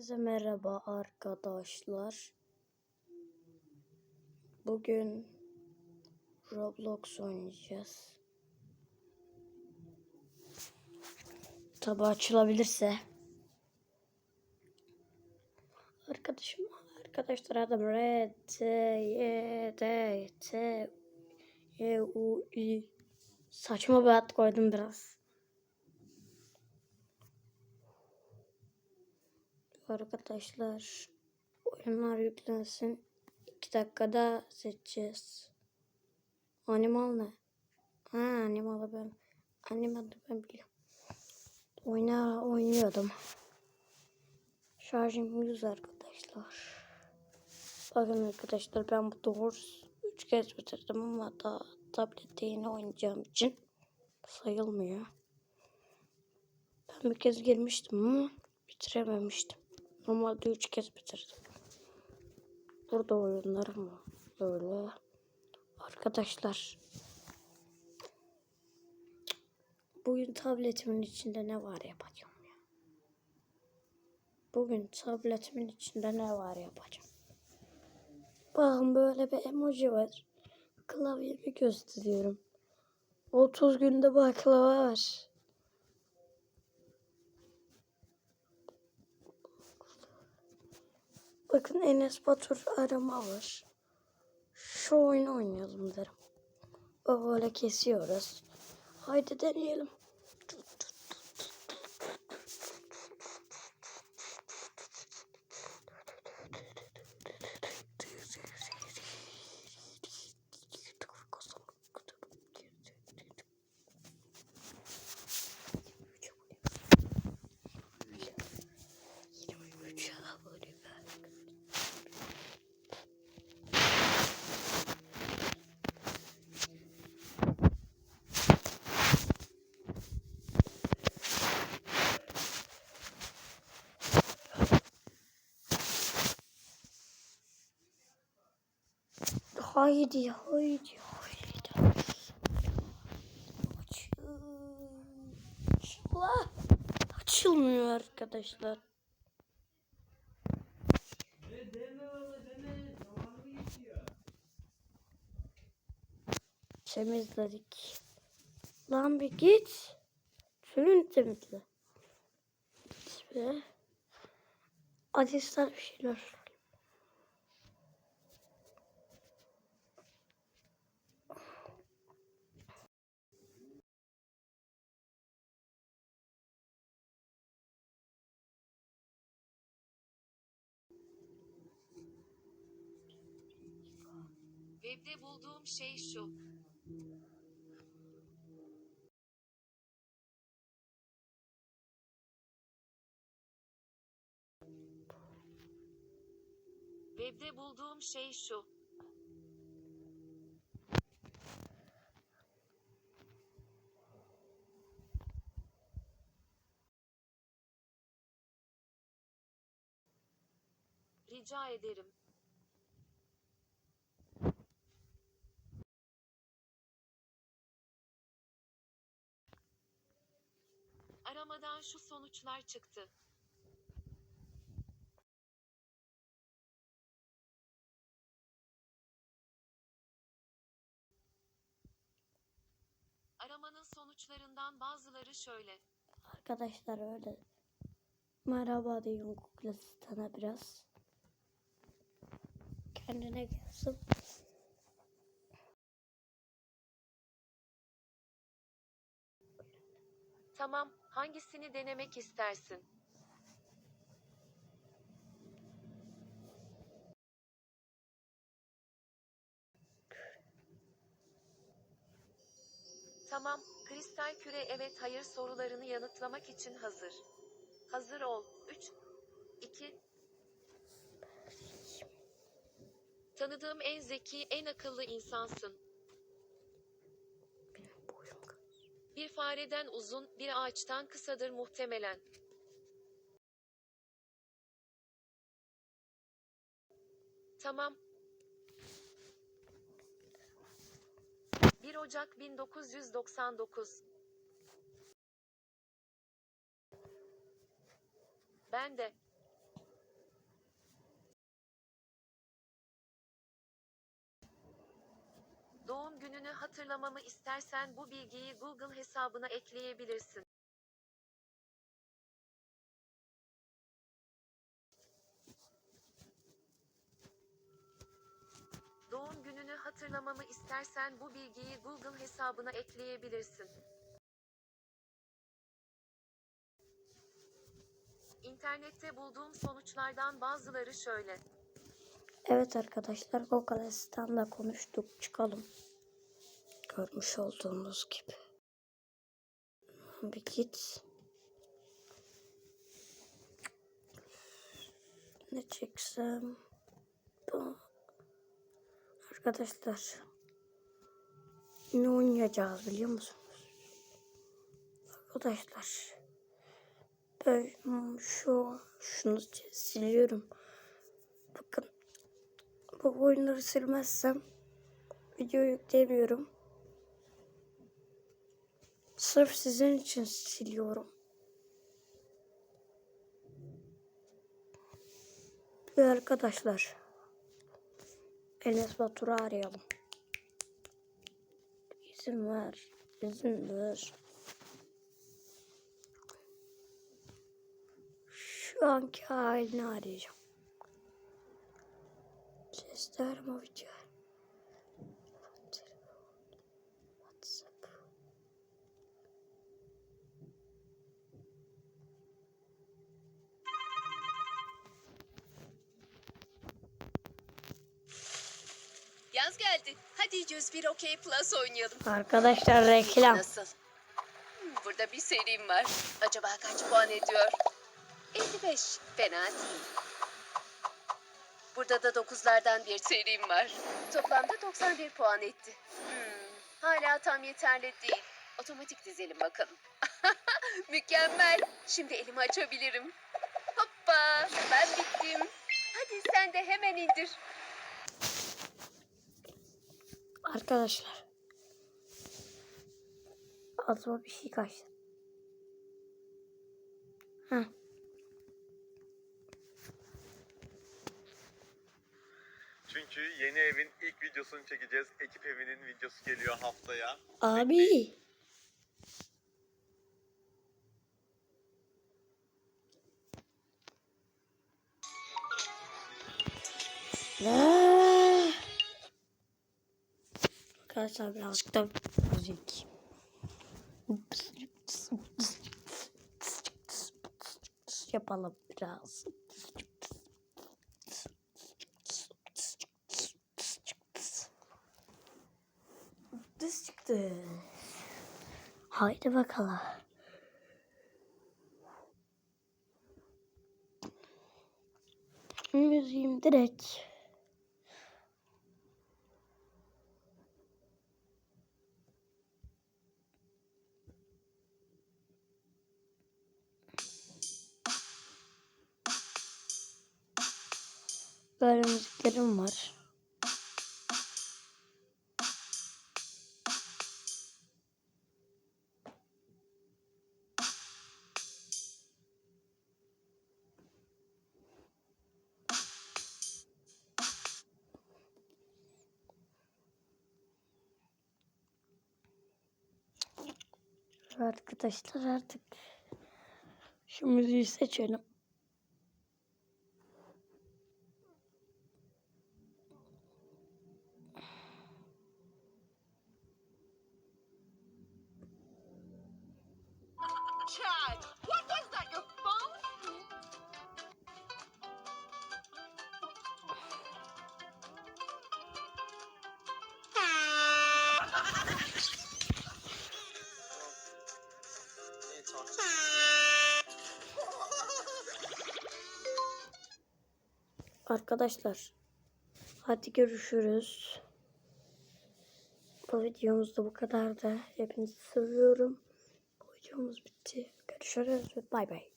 Herkese merhaba arkadaşlar. Bugün Roblox oynayacağız. Tabi açılabilirse. Arkadaşım arkadaşlar adım R T Y D T Y U I Saçma bir ad koydum biraz. Arkadaşlar oyunlar yüklensin. 2 dakikada seçeceğiz. Animal ne? Ha animalı ben. Animalı ben biliyorum. Oyna oynuyordum. Şarjım 100 arkadaşlar. Bakın arkadaşlar ben bu doğrusu 3 kez bitirdim ama daha tablette yine oynayacağım için sayılmıyor. Ben bir kez girmiştim ama bitirememiştim. Normalde üç kez bitirdim. Burada oyunlarım var. Böyle. Arkadaşlar. Bugün tabletimin içinde ne var yapacağım ya. Bugün tabletimin içinde ne var yapacağım. Bakın böyle bir emoji var. Klavyemi gösteriyorum. 30 günde baklava var. Bakın Enes Batur arama var. Şu oyunu oynayalım derim. Böyle kesiyoruz. Haydi deneyelim. Haydi, haydi, haydi. Açıl. Açılmıyor arkadaşlar. Temizledik. Lan bir git. Suyun temizle. Be. Adresler bir şeyler. Webde bulduğum şey şu. Webde bulduğum şey şu. Rica ederim. Aramadan şu sonuçlar çıktı. Aramanın sonuçlarından bazıları şöyle. Arkadaşlar öyle. Merhaba diyeyim Google Asistan'a biraz. Kendine gelsin. Tamam, hangisini denemek istersin? Tamam, kristal küre evet hayır sorularını yanıtlamak için hazır. Hazır ol. 3 2 Tanıdığım en zeki, en akıllı insansın. Bir fareden uzun, bir ağaçtan kısadır muhtemelen. Tamam. 1 Ocak 1999. Ben de. Gününü hatırlamamı istersen bu bilgiyi Google hesabına ekleyebilirsin. Doğum gününü hatırlamamı istersen bu bilgiyi Google hesabına ekleyebilirsin. İnternette bulduğum sonuçlardan bazıları şöyle. Evet arkadaşlar Google Asistan'da konuştuk. Çıkalım. Görmüş olduğunuz gibi. Bir git. Ne çeksem? Bu- Arkadaşlar. Ne oynayacağız biliyor musunuz? Arkadaşlar. Ben şu şunu siliyorum. Bakın bu oyunları silmezsem video yükleyemiyorum. Sırf sizin için siliyorum. Ve arkadaşlar Enes Batur'u arayalım. İzin ver. izin ver. Şu anki halini arayacağım. Sesler mi video? Yaz geldi. Hadi 101 OK Plus oynayalım. Arkadaşlar reklam. Nasıl? Hmm, Burada bir serim var. Acaba kaç puan ediyor? 55. Fena değil. Burada da 9'lardan bir serim var. Toplamda 91 puan etti. Hmm, hala tam yeterli değil. Otomatik dizelim bakalım. Mükemmel. Şimdi elimi açabilirim. Hoppa. Ben bittim. Hadi sen de hemen indir. Arkadaşlar. Ağzıma bir şey kaçtı. Heh. Çünkü yeni evin ilk videosunu çekeceğiz. Ekip evinin videosu geliyor haftaya. Abi. Ne? Arkadaşlar birazcık da müzik. Yapalım biraz. Düz çıktı. Haydi bakalım. Müziğim direkt. Müziklerim var. Arkadaşlar artık şu müziği seçelim. Chad, what was that? Your phone? Arkadaşlar hadi görüşürüz. Bu videomuz da bu kadardı. Hepinizi seviyorum. Videomuz bitti. Görüşürüz ve bay bay.